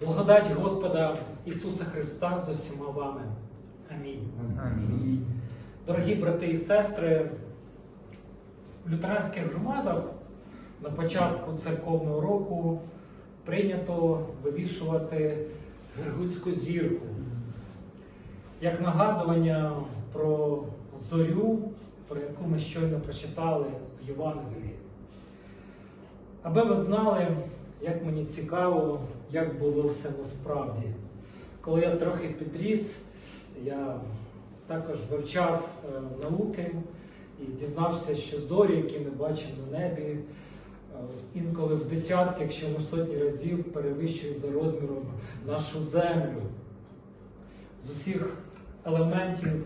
Благодать Господа Ісуса Христа з усіма вами. Амінь. Амінь. Дорогі брати і сестри, в лютеранських громадах на початку церковного року прийнято вивішувати Гергутську зірку як нагадування про зорю, про яку ми щойно прочитали в Євангелії. Аби ви знали, як мені цікаво, як було все насправді. Коли я трохи підріс, я також вивчав е, науки і дізнався, що зорі, які ми бачимо на небі, е, інколи в десятки, якщо не в сотні разів, перевищують за розміром нашу землю. З усіх елементів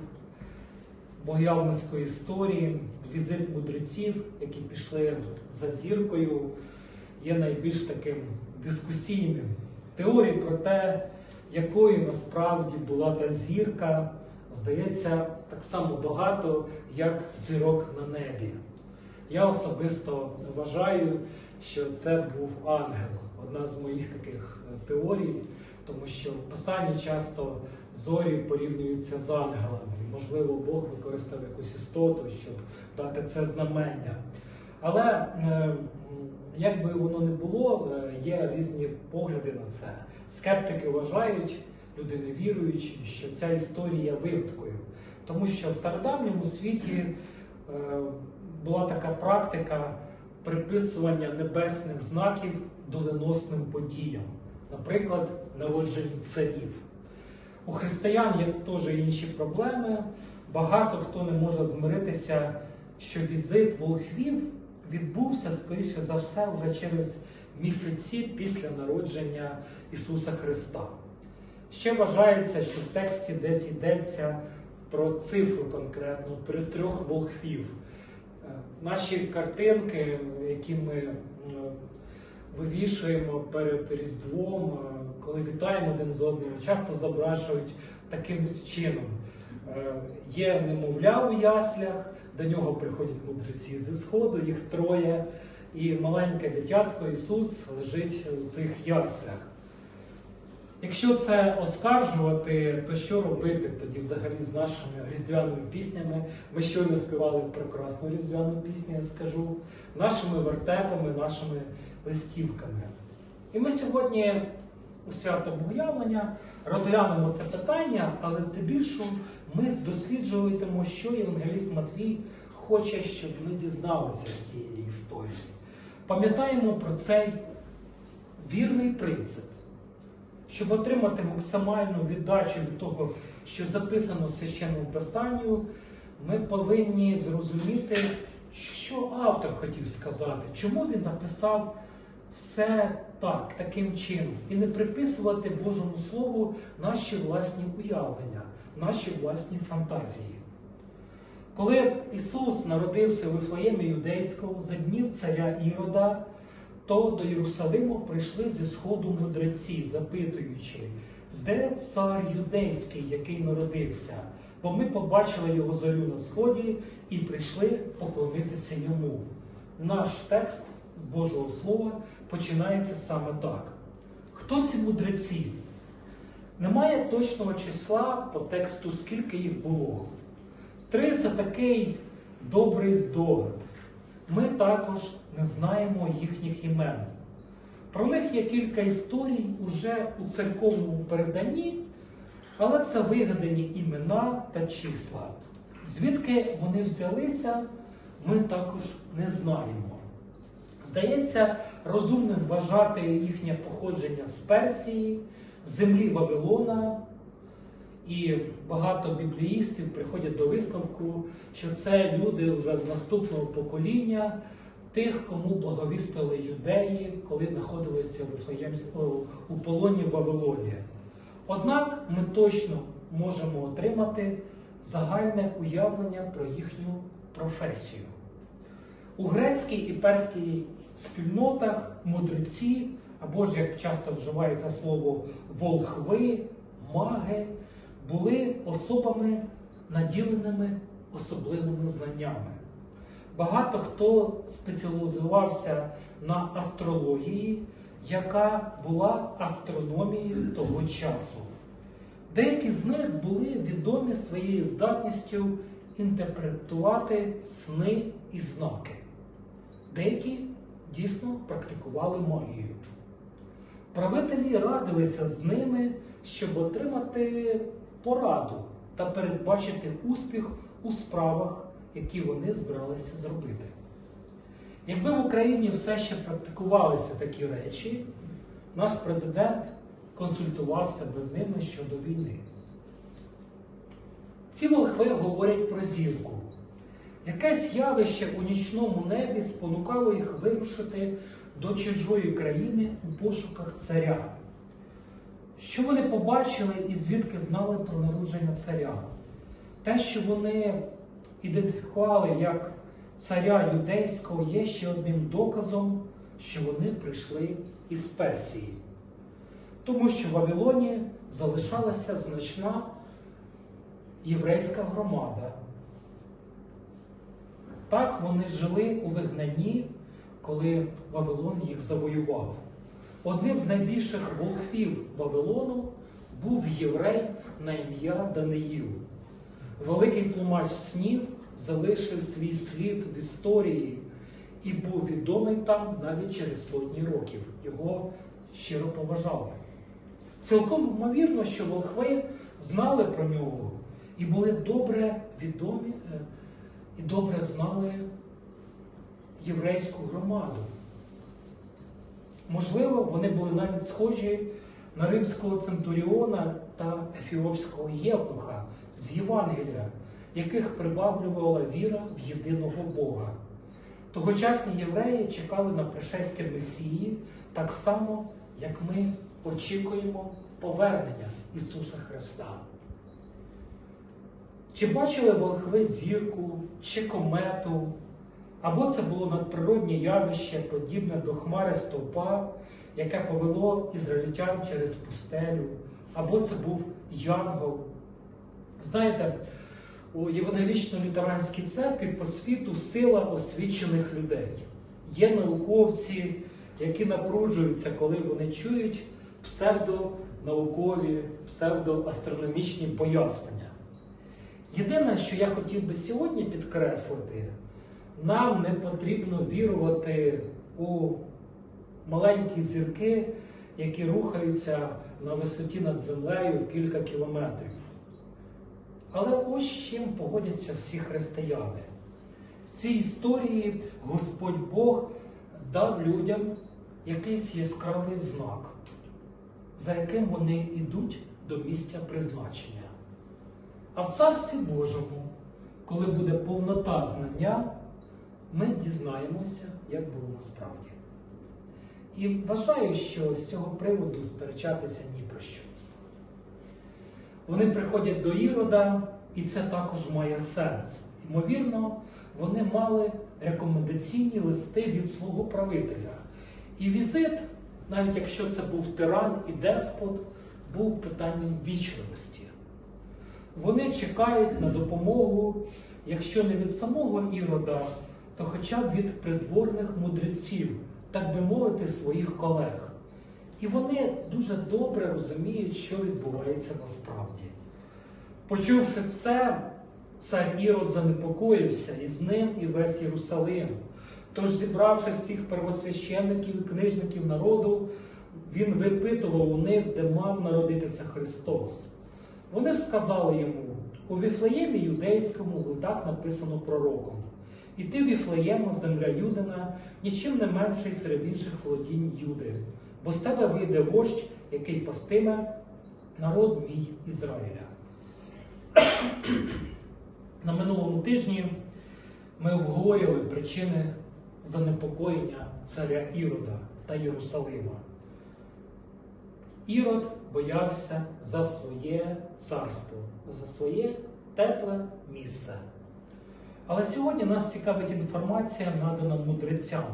богоявницької історії, візит мудреців, які пішли за зіркою, є найбільш таким дискусійним. Теорії про те, якою насправді була та зірка, здається, так само багато, як зірок на небі. Я особисто вважаю, що це був ангел, одна з моїх таких е, теорій, тому що в Писанні часто зорі порівнюються з ангелами. Можливо, Бог використав якусь істоту, щоб дати це знамення. Але е, як би воно не було, е, є різні погляди на це. Скептики вважають, люди невіруючі, що ця історія є вигадкою, тому що в стародавньому світі е, була така практика приписування небесних знаків доленосним подіям, наприклад, народженню царів. У християн є теж інші проблеми. Багато хто не може змиритися, що візит волхвів відбувся, скоріше за все, вже через місяці після народження Ісуса Христа. Ще вважається, що в тексті десь йдеться про цифру конкретну, про трьох волхвів. Е, Наші картинки, які ми е, вивішуємо перед Різдвом, е, коли вітаємо один з одним, часто зображують таким чином. Є немовля у яслях, до нього приходять мудреці зі сходу, їх троє, і маленьке дитятко Ісус лежить у цих яслях. Якщо це оскаржувати, то що робити тоді взагалі з нашими різдвяними піснями? Ми щойно співали прекрасну різдвяну пісню, я скажу, нашими вертепами, нашими листівками. І ми сьогодні у свято Богоявлення розглянемо це питання, але здебільшого ми досліджуватимемо, що Євангеліст Матвій хоче, щоб ми дізналися з цієї історії. Пам'ятаємо про цей вірний принцип. Щоб отримати максимальну віддачу від того, що записано в священному писанню, ми повинні зрозуміти, що автор хотів сказати, чому він написав все так, таким чином, і не приписувати Божому Слову наші власні уявлення, наші власні фантазії. Коли Ісус народився у Вифлеємі Юдейському за днів царя Ірода, то до Єрусалиму прийшли зі сходу мудреці, запитуючи, де цар юдейський, який народився? Бо ми побачили його зорю на сході і прийшли поклонитися йому. Наш текст з Божого Слова починається саме так. Хто ці мудреці? Немає точного числа по тексту, скільки їх було. Три це такий добрий здогад. Ми також не знаємо їхніх імен. Про них є кілька історій уже у церковному переданні, але це вигадані імена та числа. Звідки вони взялися, ми також не знаємо. Здається, розумним вважати їхнє походження з Персії, землі Вавилона. І багато бібліїстів приходять до висновку, що це люди вже з наступного покоління, тих, кому благовістили юдеї, коли знаходилися у полоні в Вавилоні. Однак ми точно можемо отримати загальне уявлення про їхню професію. У грецькій і перській спільнотах мудреці, або ж як часто вживається слово волхви, маги, були особами, наділеними особливими знаннями. Багато хто спеціалізувався на астрології, яка була астрономією того часу. Деякі з них були відомі своєю здатністю інтерпретувати сни і знаки. Деякі дійсно практикували магію. Правителі радилися з ними, щоб отримати пораду та передбачити успіх у справах, які вони збиралися зробити. Якби в Україні все ще практикувалися такі речі, наш президент консультувався би з ними щодо війни. Ці волхви говорять про зірку. Якесь явище у нічному небі спонукало їх вирушити до чужої країни у пошуках царя. Що вони побачили і звідки знали про народження царя? Те, що вони ідентифікували як царя юдейського, є ще одним доказом, що вони прийшли із Персії. Тому що в Вавилоні залишалася значна єврейська громада. Так вони жили у вигнанні, коли Вавилон їх завоював. Одним з найбільших волхвів Вавилону був єврей на ім'я Даниїл. Великий тлумач снів залишив свій слід в історії і був відомий там навіть через сотні років. Його щиро поважали. Цілком ймовірно, що волхви знали про нього і були добре відомі е, і добре знали єврейську громаду. Можливо, вони були навіть схожі на римського центуріона та ефіопського євнуха з Євангелія, яких прибавлювала віра в єдиного Бога. Тогочасні євреї чекали на пришестя Месії так само, як ми очікуємо повернення Ісуса Христа. Чи бачили волхви зірку, чи комету, або це було надприроднє явище, подібне до хмари стовпа, яке повело ізраїльтян через пустелю, або це був янгол. Знаєте, у Євангелічно-лютеранській церкві по світу сила освічених людей. Є науковці, які напруджуються, коли вони чують псевдонаукові, псевдоастрономічні пояснення. Єдине, що я хотів би сьогодні підкреслити, нам не потрібно вірувати у маленькі зірки, які рухаються на висоті над землею кілька кілометрів. Але ось чим погодяться всі християни. В цій історії Господь Бог дав людям якийсь яскравий знак, за яким вони йдуть до місця призначення. А в Царстві Божому, коли буде повнота знання, ми дізнаємося, як було насправді. І вважаю, що з цього приводу сперечатися ні про що. Вони приходять до Ірода, і це також має сенс. Ймовірно, вони мали рекомендаційні листи від свого правителя. І візит, навіть якщо це був тиран і деспот, був питанням вічливості. Вони чекають на допомогу, якщо не від самого Ірода, то хоча б від придворних мудреців, так би мовити, своїх колег. І вони дуже добре розуміють, що відбувається насправді. Почувши це, цар Ірод занепокоївся і з ним і весь Єрусалим. Тож, зібравши всіх первосвященників і книжників народу, він випитував у них, де мав народитися Христос. Вони ж сказали йому, у Віфлеємі юдейському так написано пророком. І ти, Віфлеєму, земля Юдина, нічим не менший серед інших володінь Юди, бо з тебе вийде вождь, який пастиме народ мій Ізраїля. На минулому тижні ми обговорювали причини занепокоєння царя Ірода та Єрусалима. Ірод боявся за своє царство, за своє тепле місце. Але сьогодні нас цікавить інформація, надана мудрецям.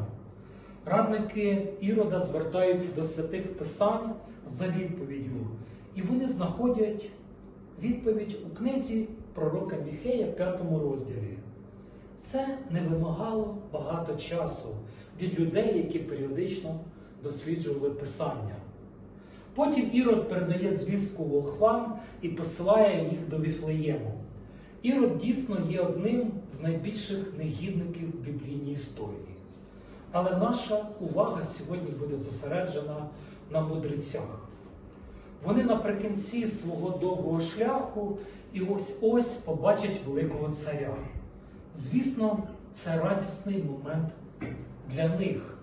Радники Ірода звертаються до святих Писань за відповіддю, і вони знаходять відповідь у книзі пророка Міхея, 5 розділі. Це не вимагало багато часу від людей, які періодично досліджували Писання. Потім Ірод передає звістку волхвам і посилає їх до Віфлеєму. Ірод дійсно є одним з найбільших негідників в біблійній історії. Але наша увага сьогодні буде зосереджена на мудрецях. Вони наприкінці свого довгого шляху і ось ось побачать великого царя. Звісно, це радісний момент для них.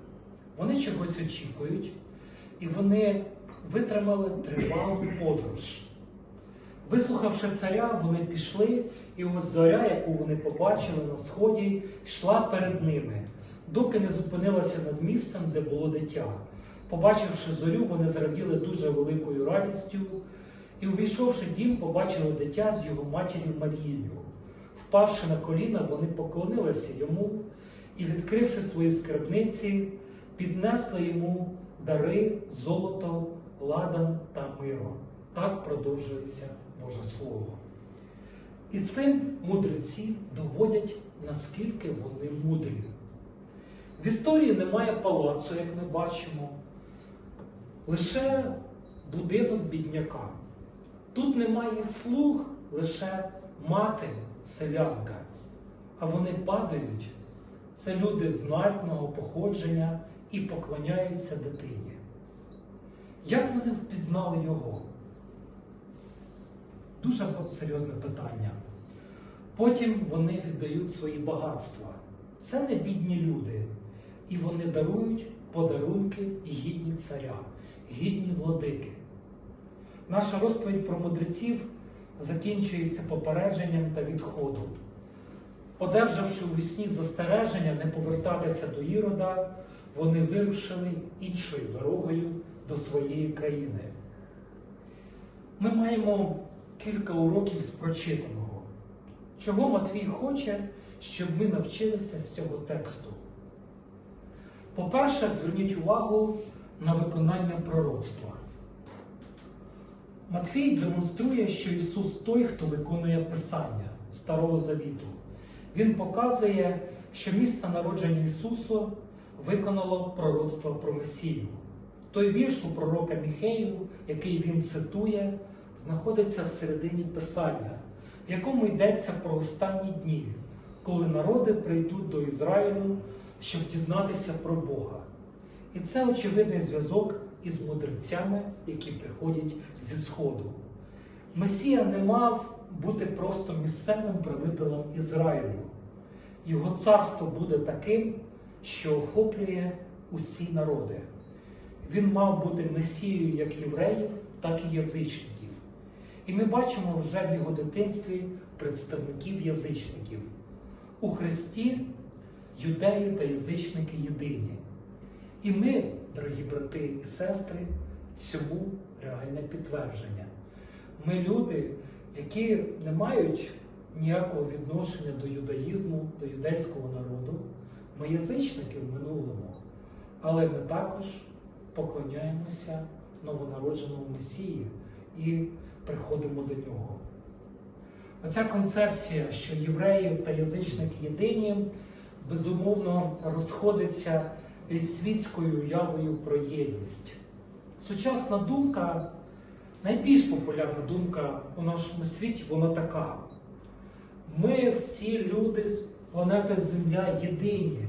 Вони чогось очікують, і вони витримали тривалу подорож. Вислухавши царя, вони пішли, і ось зоря, яку вони побачили на сході, йшла перед ними, доки не зупинилася над місцем, де було дитя. Побачивши зорю, вони зраділи дуже великою радістю, і, увійшовши в дім, побачили дитя з його матір'ю Марією. Впавши на коліна, вони поклонилися йому і, відкривши свої скарбниці, піднесли йому дари, золото, ладан та миро. Так продовжується Боже Слово. І цим мудреці доводять, наскільки вони мудрі. В історії немає палацу, як ми бачимо, лише будинок бідняка. Тут немає слуг, лише мати селянка. А вони падають. Це люди знатного походження і поклоняються дитині. Як вони впізнали його? Дуже серйозне питання. Потім вони віддають свої багатства. Це не бідні люди, і вони дарують подарунки гідні царя, гідні владики. Наша розповідь про мудреців закінчується попередженням та відходом. Одержавши у сні застереження не повертатися до Ірода, вони вирушили іншою дорогою до своєї країни. Ми маємо кілька уроків з прочитаного. Чого Матвій хоче, щоб ми навчилися з цього тексту? По-перше, зверніть увагу на виконання пророцтва. Матвій демонструє, що Ісус той, хто виконує Писання Старого Завіту. Він показує, що місце народження Ісусу виконало пророцтво про Месію. Той вірш у пророка Міхею, який він цитує, знаходиться всередині Писання, в якому йдеться про останні дні, коли народи прийдуть до Ізраїлю, щоб дізнатися про Бога. І це очевидний зв'язок із мудрецями, які приходять зі Сходу. Месія не мав бути просто місцевим правителем Ізраїлю. Його царство буде таким, що охоплює усі народи. Він мав бути месією як євреїв, так і язичників. І ми бачимо вже в його дитинстві представників язичників. У Христі юдеї та язичники єдині. І ми, дорогі брати і сестри, цьому реальне підтвердження. Ми люди, які не мають ніякого відношення до юдаїзму, до юдейського народу, ми язичники в минулому, але ми також поклоняємося новонародженому Месії і приходимо до нього. Оця концепція, що євреї та язичники єдині, безумовно розходиться із світською уявою про єдність. Сучасна думка, найбільш популярна думка у нашому світі, вона така. Ми всі люди з планети Земля єдині,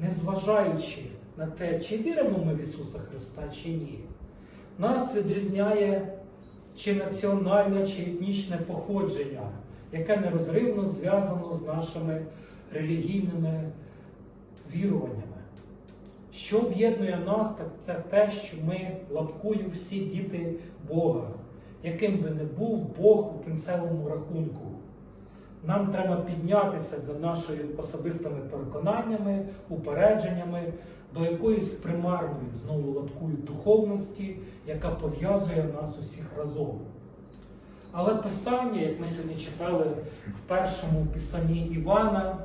незважаючи на те, чи віримо ми в Ісуса Христа, чи ні. Нас відрізняє чи національне, чи етнічне походження, яке нерозривно зв'язано з нашими релігійними віруваннями. Що об'єднує нас, так це те, що ми лапкою всі діти Бога, яким би не був Бог у кінцевому рахунку. Нам треба піднятися до нашої особистими переконаннями, упередженнями, до якоїсь примарної знову лапкою духовності, яка пов'язує нас усіх разом. Але Писання, як ми сьогодні читали в першому писанні Івана,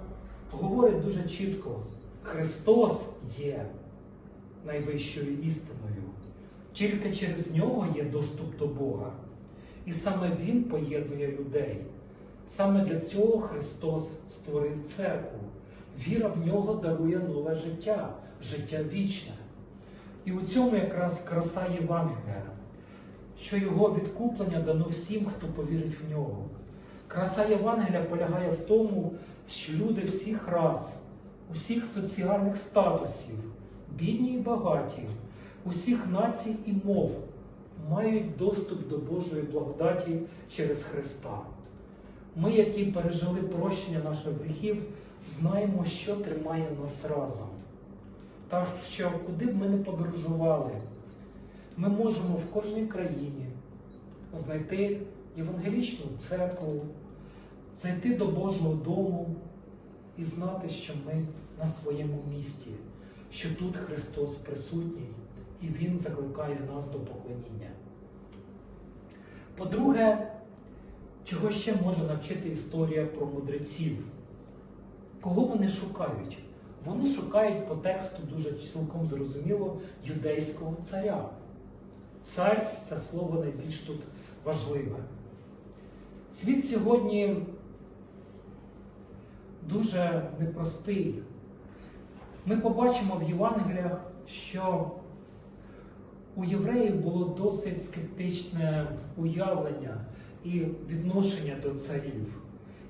говорить дуже чітко: Христос є найвищою істиною. Тільки через нього є доступ до Бога. І саме Він поєднує людей. Саме для цього Христос створив церкву. Віра в нього дарує нове життя, життя вічне. І у цьому якраз краса Євангелія, що його відкуплення дано всім, хто повірить в нього. Краса Євангелія полягає в тому, що люди всіх рас, усіх соціальних статусів, бідні і багаті, усіх націй і мов мають доступ до Божої благодаті через Христа. Ми, які пережили прощення наших гріхів, знаємо, що тримає нас разом. Так що, куди б ми не подорожували, ми можемо в кожній країні знайти євангелічну церкву, зайти до Божого дому і знати, що ми на своєму місці, що тут Христос присутній і Він закликає нас до поклоніння. По-друге, чого ще може навчити історія про мудреців? Кого вони шукають? Вони шукають по тексту дуже цілком зрозуміло юдейського царя. Цар це слово найбільш тут важливе. Світ сьогодні дуже непростий. Ми побачимо в Євангеліях, що у євреїв було досить скептичне уявлення і відношення до царів.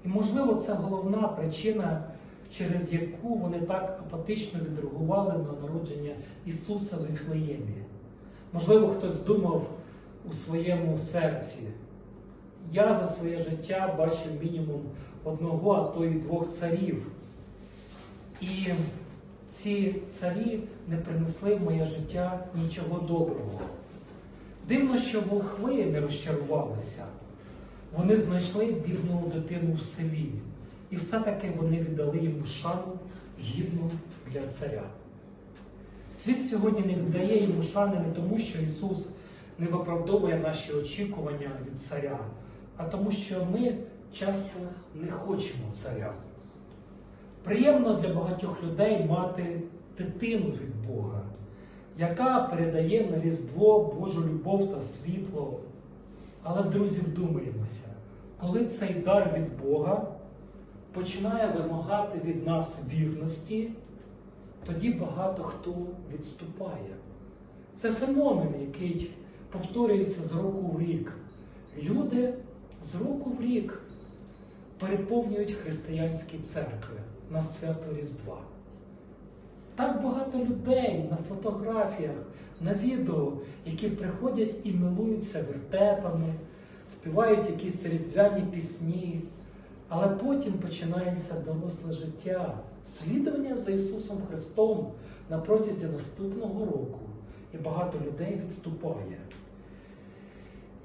І, можливо, це головна причина, через яку вони так апатично відреагували на народження Ісуса в Іфлеємі. Можливо, хтось думав у своєму серці. Я за своє життя бачив мінімум одного, а то й двох царів. І ці царі не принесли в моє життя нічого доброго. Дивно, що волхви не розчарувалися. Вони знайшли бідну дитину в селі, і все-таки вони віддали йому шану гідну для царя. Світ сьогодні не віддає йому шани не тому, що Ісус не виправдовує наші очікування від царя, а тому, що ми часто не хочемо царя. Приємно для багатьох людей мати дитину від Бога, яка передає на Різдво Божу любов та світло. Але, друзі, вдумаємося, коли цей дар від Бога починає вимагати від нас вірності, тоді багато хто відступає. Це феномен, який повторюється з року в рік. Люди з року в рік переповнюють християнські церкви на свято Різдва. Так багато людей на фотографіях, на відео, які приходять і милуються вертепами, співають якісь різдвяні пісні, але потім починається доросле життя, слідування за Ісусом Христом на протязі наступного року. І багато людей відступає.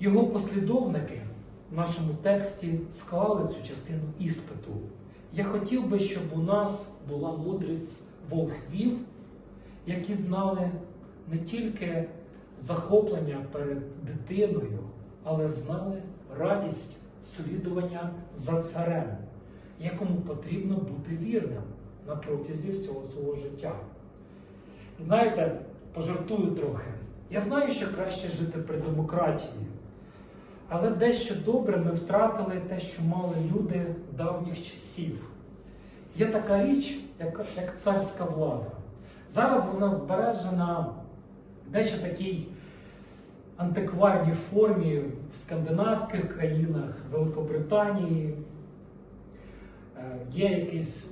Його послідовники в нашому тексті склали цю частину іспиту. Я хотів би, щоб у нас була мудрість волхвів, які знали не тільки захоплення перед дитиною, але знали радість слідування за царем, якому потрібно бути вірним на протязі всього свого життя. Знаєте, пожартую трохи. Я знаю, що краще жити при демократії, але дещо добре ми втратили те, що мали люди давніх часів. Є така річ, як, як царська влада. Зараз вона збережена дещо такій антикварній формі в скандинавських країнах, Великобританії. Е, Є якийсь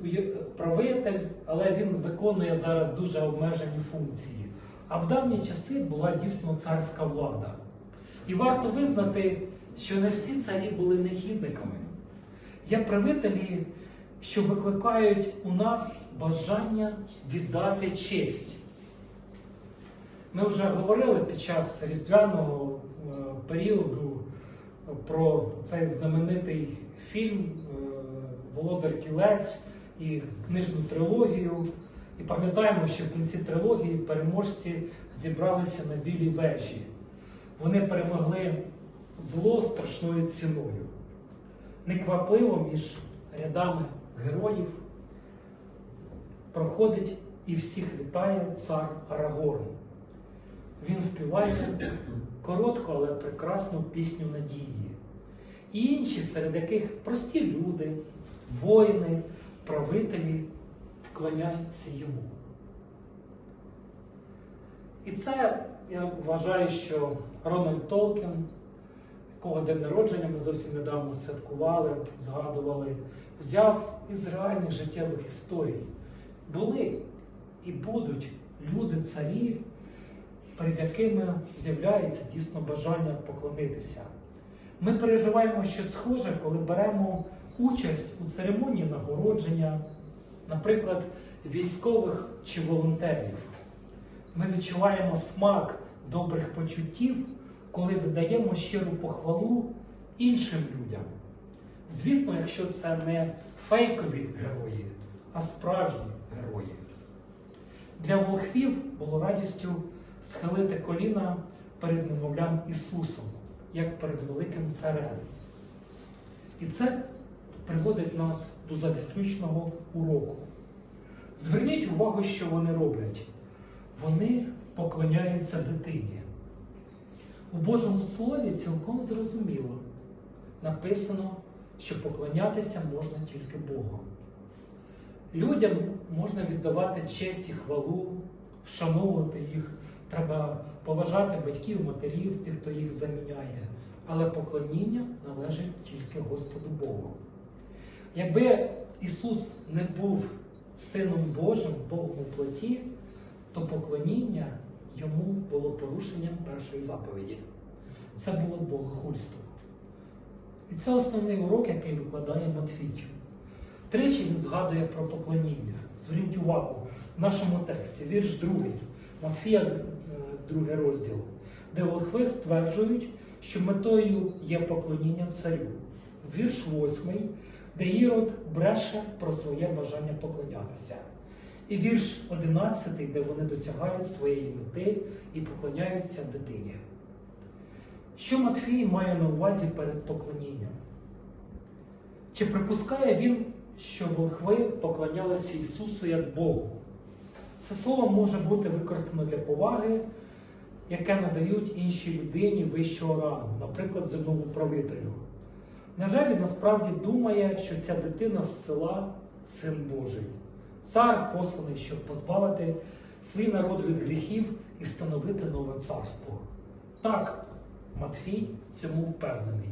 правитель, але він виконує зараз дуже обмежені функції. А в давні часи була дійсно царська влада. І варто визнати, що не всі царі були негідниками. Є правителі, що викликають у нас бажання віддати честь. Ми вже говорили під час різдвяного е, періоду про цей знаменитий фільм е, Володар Кілець і книжну трилогію. І пам'ятаємо, що в кінці трилогії переможці зібралися на білій вежі. Вони перемогли зло страшною ціною. Неквапливо між рядами героїв проходить і всіх вітає цар Арагорн. Він співає коротку, але прекрасну пісню надії. І інші, серед яких прості люди, воїни, правителі вклоняються йому. І це я вважаю, що Рональд Толкін, якого день народження ми зовсім недавно святкували, згадували, взяв із реальних життєвих історій. Були і будуть люди-царі, перед якими з'являється дійсно бажання поклонитися. Ми переживаємо щось схоже, коли беремо участь у церемонії нагородження, наприклад, військових чи волонтерів. Ми відчуваємо смак добрих почуттів, коли видаємо щиру похвалу іншим людям. Звісно, якщо це не фейкові герої, а справжні герої. Для волхвів було радістю схилити коліна перед немовлям Ісусом, як перед великим царем. І це приводить нас до заключного уроку. Зверніть увагу, що вони роблять. Вони поклоняються дитині. У Божому Слові цілком зрозуміло написано, що поклонятися можна тільки Богу. Людям можна віддавати честь і хвалу, вшановувати їх, треба поважати батьків, матерів, тих, хто їх заміняє. Але поклоніння належить тільки Господу Богу. Якби Ісус не був Сином Божим, Богом у плоті, то поклоніння йому було порушенням першої заповіді. Це було богохульство. І це основний урок, який викладає Матвій. Тричі він згадує про поклоніння. Зверніть увагу в нашому тексті, вірш другий, Матфія, другий розділ, де волхви стверджують, що метою є поклоніння царю. Вірш восьмий, де Ірод бреше про своє бажання поклонятися. І вірш 11, де вони досягають своєї мети і поклоняються дитині. Що Матфій має на увазі перед поклонінням? Чи припускає він, що волхви поклонялися Ісусу як Богу? Це слово може бути використано для поваги, яке надають іншій людині вищого рангу, наприклад, земному правителю. Невже він насправді думає, що ця дитина з села син Божий? Цар посланий, щоб позбавити свій народ від гріхів і встановити нове царство. Так, Матфій цьому впевнений.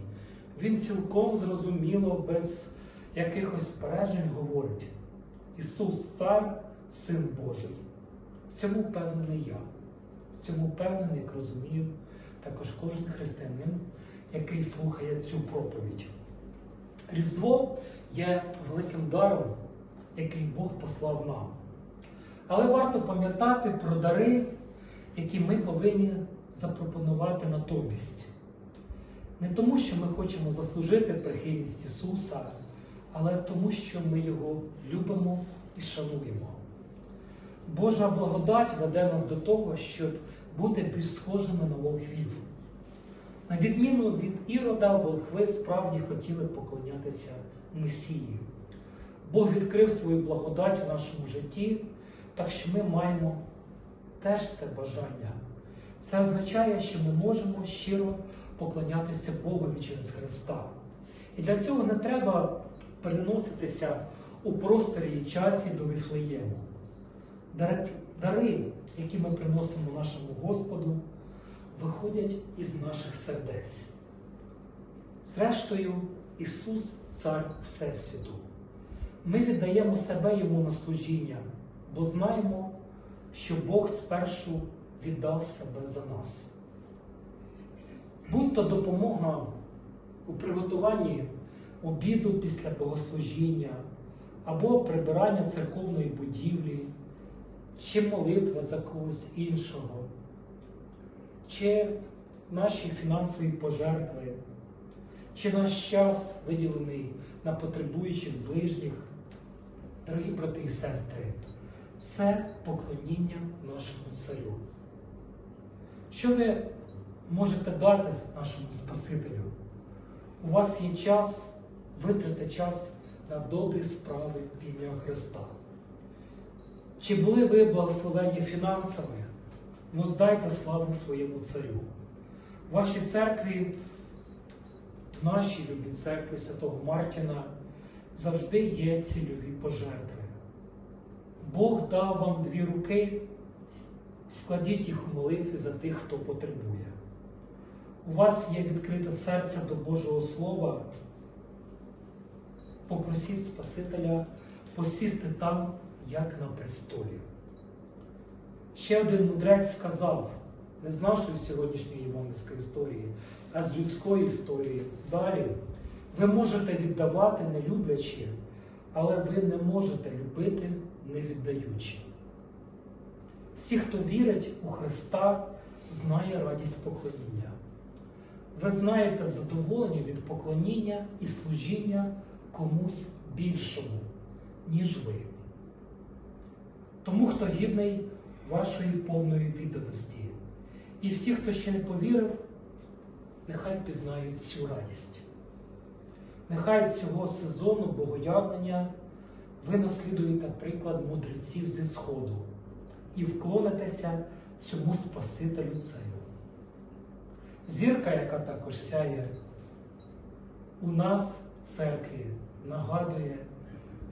Він цілком зрозуміло, без якихось впереджень говорить: Ісус Цар, Син Божий. В цьому впевнений я. Цьому впевнений, як розумію, також кожен християнин, який слухає цю проповідь. Різдво є великим даром який Бог послав нам. Але варто пам'ятати про дари, які ми повинні запропонувати натомість. Не тому, що ми хочемо заслужити прихильність Ісуса, але тому, що ми Його любимо і шануємо. Божа благодать веде нас до того, щоб бути більш схожими на волхвів. На відміну від Ірода, волхви справді хотіли поклонятися Месії. Бог відкрив свою благодать у нашому житті, так що ми маємо теж це бажання. Це означає, що ми можемо щиро поклонятися Богові через Христа. І для цього не треба переноситися у просторі і часі до Віфлеєму. Дари, які ми приносимо нашому Господу, виходять із наших сердець. Зрештою, Ісус Цар Всесвіту. Ми віддаємо себе Йому на служіння, бо знаємо, що Бог спершу віддав себе за нас. Будь то допомога у приготуванні обіду після богослужіння, або прибирання церковної будівлі, чи молитва за когось іншого, чи наші фінансові пожертви, чи наш час виділений на потребуючих ближніх. Дорогі брати і сестри, це поклоніння нашому царю. Що ви можете дати нашому Спасителю? У вас є час витрати час на добрі справи в ім'я Христа. Чи були ви благословені фінансами? Воздайте славу своєму царю. В вашій церкві, в нашій любій церкві Святого Мартіна завжди є цільові пожертви. Бог дав вам дві руки, складіть їх у молитві за тих, хто потребує. У вас є відкрите серце до Божого Слова. Попросіть Спасителя посісти там, як на престолі. Ще один мудрець сказав, не з нашої сьогоднішньої євангельської історії, а з людської історії. Далі, ви можете віддавати не люблячи, але ви не можете любити не віддаючи. Всі, хто вірить у Христа, знає радість поклоніння. Ви знаєте задоволення від поклоніння і служіння комусь більшому, ніж ви. Тому, хто гідний вашої повної відданості. І всі, хто ще не повірив, нехай пізнають цю радість. Нехай цього сезону богоявлення ви наслідуєте приклад мудреців зі Сходу і вклонитеся цьому Спасителю царю. Зірка, яка також сяє у нас в церкві, нагадує,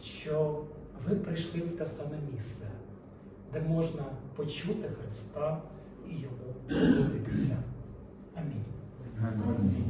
що ви прийшли в те саме місце, де можна почути Христа і Його молитися. Амінь. Амінь.